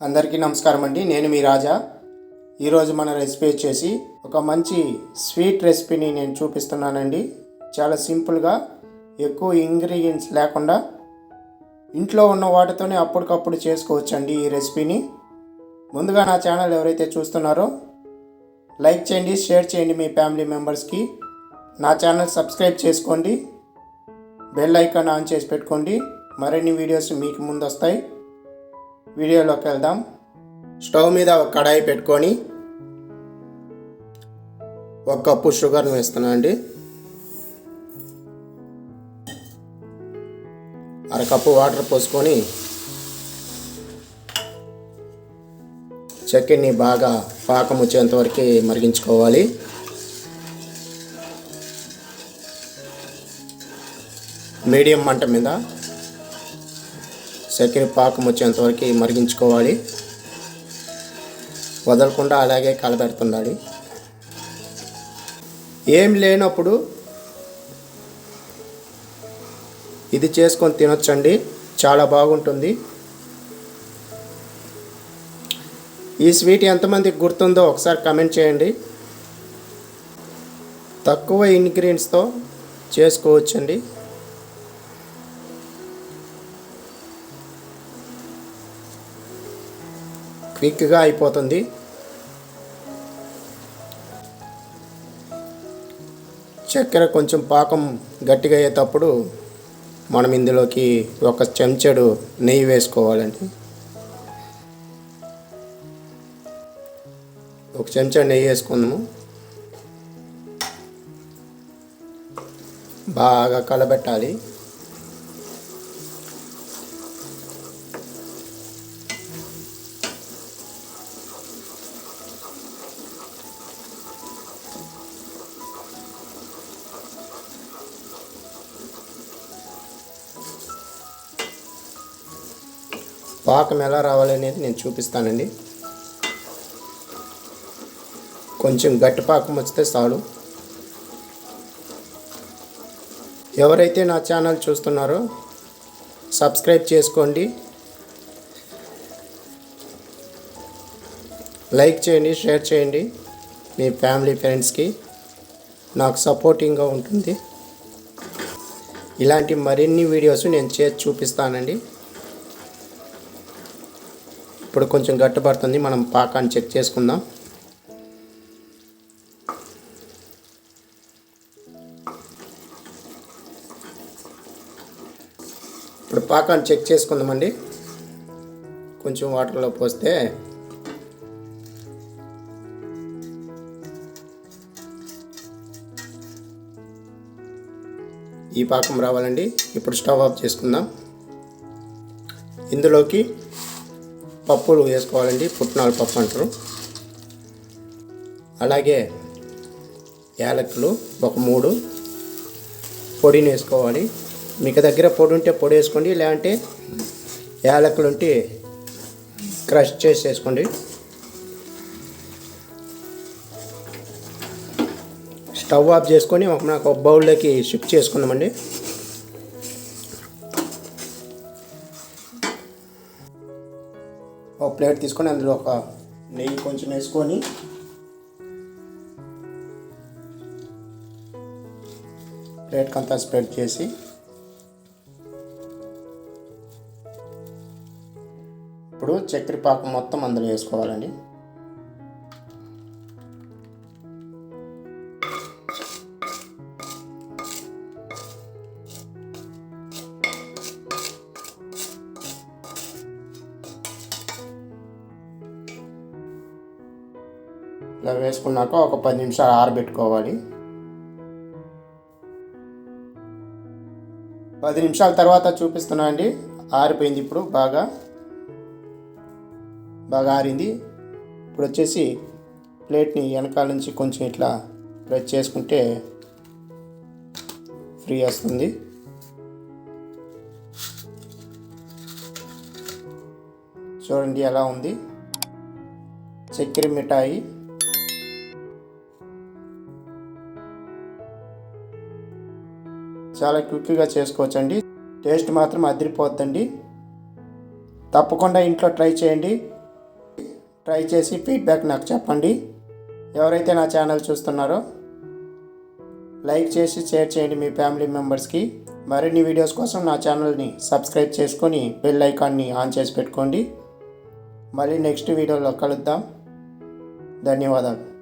అందరికీ నమస్కారం అండి. నేను మీ రాజా. ఈరోజు మన రెసిపీ వచ్చేసి ఒక మంచి స్వీట్ రెసిపీని నేను చూపిస్తున్నానండి. చాలా సింపుల్గా ఎక్కువ ఇంగ్రీడియంట్స్ లేకుండా ఇంట్లో ఉన్న వాటితోనే అప్పటికప్పుడు చేసుకోవచ్చండి ఈ రెసిపీని. ముందుగా నా ఛానల్ ఎవరైతే చూస్తున్నారో లైక్ చేయండి షేర్ చేయండి మీ ఫ్యామిలీ మెంబర్స్కి. నా ఛానల్ సబ్స్క్రైబ్ చేసుకోండి. బెల్ ఐకాన్ ఆన్ చేసి పెట్టుకోండి. మరిన్ని వీడియోస్ మీకు ముందు వస్తాయి వీడియోలోకి వెళ్దాం. స్టవ్ మీద ఒక కడాయి పెట్టుకొని ఒక కప్పు షుగర్ని వేస్తున్నా అండి. అరకప్పు వాటర్ పోసుకొని చక్కెరని బాగా పాకం వచ్చేంత వరకు మరిగించుకోవాలి. మీడియం మంట మీద చక్కెర పాకం వచ్చేంత వరకు మరిగించుకోవాలి. వదలకుండా అలాగే కలబెడుతుండాలి ఏం లేనప్పుడు ఇది చేసుకొని తినొచ్చండి. చాలా బాగుంటుంది. ఈ స్వీట్ ఎంతమందికి గుర్తుందో ఒకసారి కమెంట్ చేయండి. తక్కువ ఇంగ్రీడియంట్స్తో చేసుకోవచ్చండి. క్విక్గా అయిపోతుంది. చక్కెర కొంచెం పాకం గట్టిగా అయ్యేటప్పుడు మనం ఇందులోకి ఒక చెంచాడు నెయ్యి వేసుకోవాలండి. ఒక చెంచా నెయ్యి వేసుకుందాము. బాగా కలబెట్టాలి. పాకం ఎలా రావాలనేది నేను చూపిస్తానండి. కొంచెం గట్టి పాకం వస్తే చాలు. ఎవరైతే నా ఛానల్ చూస్తున్నారో సబ్స్క్రైబ్ చేసుకోండి. లైక్ చేయండి షేర్ చేయండి. మీ ఫ్యామిలీ ఫ్రెండ్స్కి నాకు సపోర్టింగ్గా ఉంటుంది. ఇలాంటి మరిన్ని వీడియోస్ నేను చేసి చూపిస్తానండి. ఇప్పుడు కొంచెం గట్టిపడుతుంది. మనం పాకాన్ని చెక్ చేసుకుందాం. ఇప్పుడు పాకాన్ని చెక్ చేసుకుందామండి. కొంచెం వాటర్లో పోస్తే ఈ పాకం రావాలండి. ఇప్పుడు స్టవ్ ఆఫ్ చేసుకుందాం. ఇందులోకి పప్పులు వేసుకోవాలండి పుట్నాల పప్పు అంటారు. అలాగే యాలకులు ఒక మూడు. పొడిని వేసుకోవాలి. మీకు దగ్గర పొడి ఉంటే పొడి వేసుకోండి లేదంటే యాలకులు ఉంటే క్రష్ చేసి వేసుకోండి. స్టవ్ ఆఫ్ చేసుకొని ఒక నాకు బౌల్లోకి షిఫ్ట్ చేసుకుందామండి. ప్లేట్ తీసుకొని అందులో ఒక నెయ్యి కొంచెం వేసుకొని ప్లేట్కి అంతా స్ప్రెడ్ చేసి ఇప్పుడు చక్కెర పాకం మొత్తం అందులో వేసుకోవాలండి. ఇలా వేసుకున్నాక ఒక పది నిమిషాలు ఆరబెట్టుకోవాలి. పది నిమిషాల తర్వాత చూపిస్తున్నా అండి. ఆరిపోయింది ఇప్పుడు బాగా. బాగా ఆరింది. ఇప్పుడు వచ్చేసి ప్లేట్ని వెనకాల నుంచి కొంచెం ఇట్లా ప్రెస్ చేసుకుంటే ఫ్రీ వస్తుంది. చూడండి ఎలా ఉంది. చక్కెర మిఠాయి. చాలా క్విక్గా చేసుకోవచ్చండి. టేస్ట్ మాత్రం అదిరిపోద్దండి. తప్పకుండా ఇంట్లో ట్రై చేయండి. ట్రై చేసి ఫీడ్బ్యాక్ నాకు చెప్పండి. ఎవరైతే నా ఛానల్ చూస్తున్నారో లైక్ చేసి షేర్ చేయండి మీ ఫ్యామిలీ మెంబర్స్కి. మరిన్ని వీడియోస్ కోసం నా ఛానల్ని సబ్స్క్రైబ్ చేసుకొని బెల్ ఐకాన్ని ఆన్ చేసి పెట్టుకోండి. మళ్ళీ నెక్స్ట్ వీడియోలో కలుద్దాం. ధన్యవాదాలు.